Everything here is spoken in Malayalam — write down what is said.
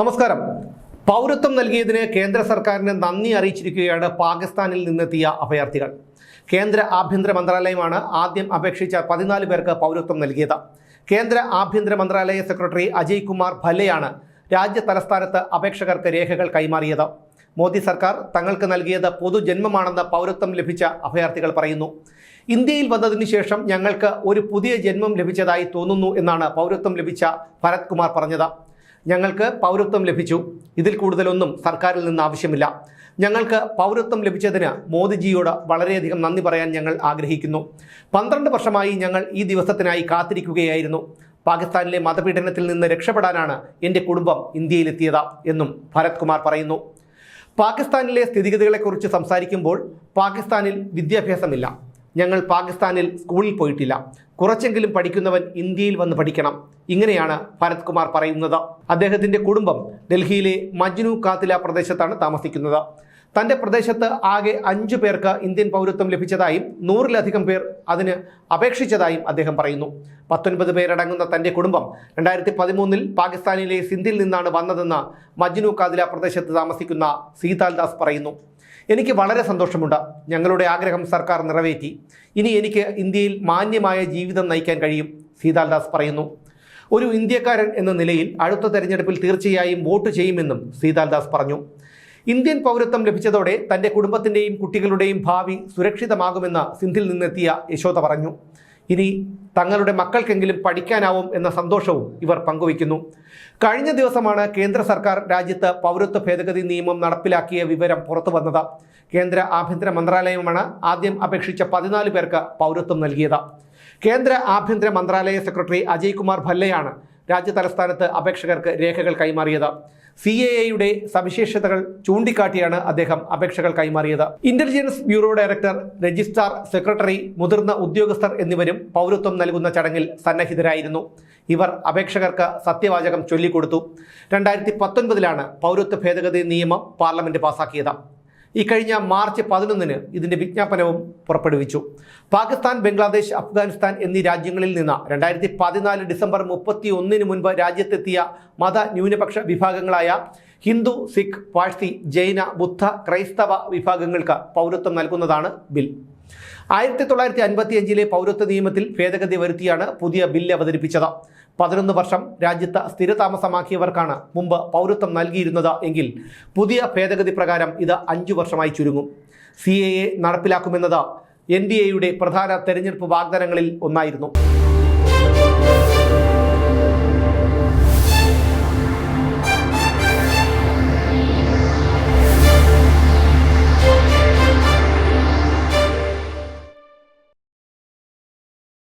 നമസ്കാരം. പൗരത്വം നൽകിയതിന് കേന്ദ്ര സർക്കാരിന് നന്ദി അറിയിച്ചിരിക്കുകയാണ് പാകിസ്ഥാനിൽ നിന്നെത്തിയ അഭയാർത്ഥികൾ. കേന്ദ്ര ആഭ്യന്തര മന്ത്രാലയമാണ് ആദ്യം അപേക്ഷിച്ച പതിനാല് പേർക്ക് പൗരത്വം നൽകിയത്. കേന്ദ്ര ആഭ്യന്തര മന്ത്രാലയ സെക്രട്ടറി അജയ് കുമാർ ഭല്ലയാണ് രാജ്യ തലസ്ഥാനത്ത് അപേക്ഷകർക്ക് രേഖകൾ കൈമാറിയത്. മോദി സർക്കാർ തങ്ങൾക്ക് നൽകിയത് പൊതുജന്മമാണെന്ന് പൗരത്വം ലഭിച്ച അഭയാർത്ഥികൾ പറയുന്നു. ഇന്ത്യയിൽ വന്നതിന് ശേഷം ഞങ്ങൾക്ക് ഒരു പുതിയ ജന്മം ലഭിച്ചതായി തോന്നുന്നു എന്നാണ് പൗരത്വം ലഭിച്ച ഭരത് കുമാർ പറഞ്ഞത്. ഞങ്ങൾക്ക് പൗരത്വം ലഭിച്ചു. ഇതിൽ കൂടുതലൊന്നും സർക്കാരിൽ നിന്ന് ആവശ്യമില്ല. ഞങ്ങൾക്ക് പൗരത്വം ലഭിച്ചതിന് മോദിജിയോട് വളരെയധികം നന്ദി പറയാൻ ഞങ്ങൾ ആഗ്രഹിക്കുന്നു. പന്ത്രണ്ട് വർഷമായി ഞങ്ങൾ ഈ ദിവസത്തിനായി കാത്തിരിക്കുകയായിരുന്നു. പാകിസ്ഥാനിലെ മതപീഡനത്തിൽ നിന്ന് രക്ഷപ്പെടാനാണ് എന്റെ കുടുംബം ഇന്ത്യയിലെത്തിയത് എന്നും ഭരത് കുമാർ പറയുന്നു. പാകിസ്ഥാനിലെ സ്ഥിതിഗതികളെക്കുറിച്ച് സംസാരിക്കുമ്പോൾ പാകിസ്ഥാനിൽ വിദ്യാഭ്യാസമില്ല. ഞങ്ങൾ പാകിസ്ഥാനിൽ സ്കൂളിൽ പോയിട്ടില്ല. കുറച്ചെങ്കിലും പഠിക്കുന്നവൻ ഇന്ത്യയിൽ വന്ന് പഠിക്കണം. ഇങ്ങനെയാണ് ഭരത് കുമാർ പറയുന്നത്. അദ്ദേഹത്തിന്റെ കുടുംബം ഡൽഹിയിലെ മജ്നു കാത്തില പ്രദേശത്താണ് താമസിക്കുന്നത്. തന്റെ പ്രദേശത്ത് ആകെ അഞ്ചു പേർക്ക് ഇന്ത്യൻ പൗരത്വം ലഭിച്ചതായും നൂറിലധികം പേർ അതിന് അപേക്ഷിച്ചതായും അദ്ദേഹം പറയുന്നു. പത്തൊൻപത് പേരടങ്ങുന്ന തന്റെ കുടുംബം രണ്ടായിരത്തി പതിമൂന്നിൽ പാകിസ്ഥാനിലെ സിന്ധിൽ നിന്നാണ് വന്നതെന്ന് മജ്നു കാതില പ്രദേശത്ത് താമസിക്കുന്ന സീതാൽദാസ് പറയുന്നു. എനിക്ക് വളരെ സന്തോഷമുണ്ട്. ഞങ്ങളുടെ ആഗ്രഹം സർക്കാർ നിറവേറ്റി. ഇനി എനിക്ക് ഇന്ത്യയിൽ മാന്യമായ ജീവിതം നയിക്കാൻ കഴിയും സീതാൽദാസ് പറയുന്നു. ഒരു ഇന്ത്യക്കാരൻ എന്ന നിലയിൽ അടുത്ത തെരഞ്ഞെടുപ്പിൽ തീർച്ചയായും വോട്ട് ചെയ്യുമെന്നും സീതാൽദാസ് പറഞ്ഞു. ഇന്ത്യൻ പൗരത്വം ലഭിച്ചതോടെ തന്റെ കുടുംബത്തിന്റെയും കുട്ടികളുടെയും ഭാവി സുരക്ഷിതമാകുമെന്ന് സിന്ധിൽ നിന്നെത്തിയ യശോദ പറഞ്ഞു. ഇനി തങ്ങളുടെ മക്കൾക്കെങ്കിലും പഠിക്കാനാവും എന്ന സന്തോഷവും ഇവർ പങ്കുവയ്ക്കുന്നു. കഴിഞ്ഞ ദിവസമാണ് കേന്ദ്ര സർക്കാർ രാജ്യത്ത് പൗരത്വ ഭേദഗതി നിയമം നടപ്പിലാക്കിയ വിവരം പുറത്തു വന്നത്. കേന്ദ്ര ആഭ്യന്തര മന്ത്രാലയമാണ് ആദ്യം അപേക്ഷിച്ച പതിനാല് പേർക്ക് പൗരത്വം നൽകിയത്. കേന്ദ്ര ആഭ്യന്തര മന്ത്രാലയ സെക്രട്ടറി അജയ് കുമാർ ഭല്ലയാണ് രാജ്യ തലസ്ഥാനത്ത് അപേക്ഷകർക്ക് രേഖകൾ കൈമാറിയത്. സി എ എയുടെ സവിശേഷതകൾ ചൂണ്ടിക്കാട്ടിയാണ് അദ്ദേഹം അപേക്ഷകൾ കൈമാറിയത്. Intelligence bureau director registrar secretary മുതിർന്ന ഉദ്യോഗസ്ഥർ എന്നിവരും പൗരത്വം നൽകുന്ന ചടങ്ങിൽ സന്നഹിതരായിരുന്നു. ഇവർ അപേക്ഷകർക്ക് സത്യവാചകം ചൊല്ലിക്കൊടുത്തു. രണ്ടായിരത്തി പത്തൊൻപതിലാണ് പൗരത്വ ഭേദഗതി നിയമം പാർലമെന്റ് പാസാക്കിയത്. ഇക്കഴിഞ്ഞ മാർച്ച് പതിനൊന്നിന് ഇതിന്റെ വിജ്ഞാപനവും പുറപ്പെടുവിച്ചു. പാകിസ്ഥാൻ ബംഗ്ലാദേശ് അഫ്ഗാനിസ്ഥാൻ എന്നീ രാജ്യങ്ങളിൽ നിന്ന് രണ്ടായിരത്തി പതിനാല് ഡിസംബർ മുപ്പത്തി ഒന്നിന് മുൻപ് രാജ്യത്തെത്തിയ മത ന്യൂനപക്ഷ വിഭാഗങ്ങളായ ഹിന്ദു സിഖ് പാഴ്സി ജൈന ബുദ്ധ ക്രൈസ്തവ വിഭാഗങ്ങൾക്ക് പൗരത്വം നൽകുന്നതാണ് ബിൽ. ആയിരത്തി തൊള്ളായിരത്തി അൻപത്തി അഞ്ചിലെ പൗരത്വ നിയമത്തിൽ ഭേദഗതി വരുത്തിയാണ് പുതിയ ബില്ല് അവതരിപ്പിച്ചത്. പതിനൊന്ന് വർഷം രാജ്യത്ത് സ്ഥിരതാമസമാക്കിയവർക്കാണ് മുമ്പ് പൗരത്വം നൽകിയിരുന്നത് എങ്കിൽ പുതിയ ഭേദഗതി പ്രകാരം ഇത് അഞ്ചു വർഷമായി ചുരുങ്ങും. സി എ എ നടപ്പിലാക്കുമെന്നത് എൻ ഡി എയുടെ പ്രധാന തെരഞ്ഞെടുപ്പ് വാഗ്ദാനങ്ങളിൽ ഒന്നായിരുന്നു.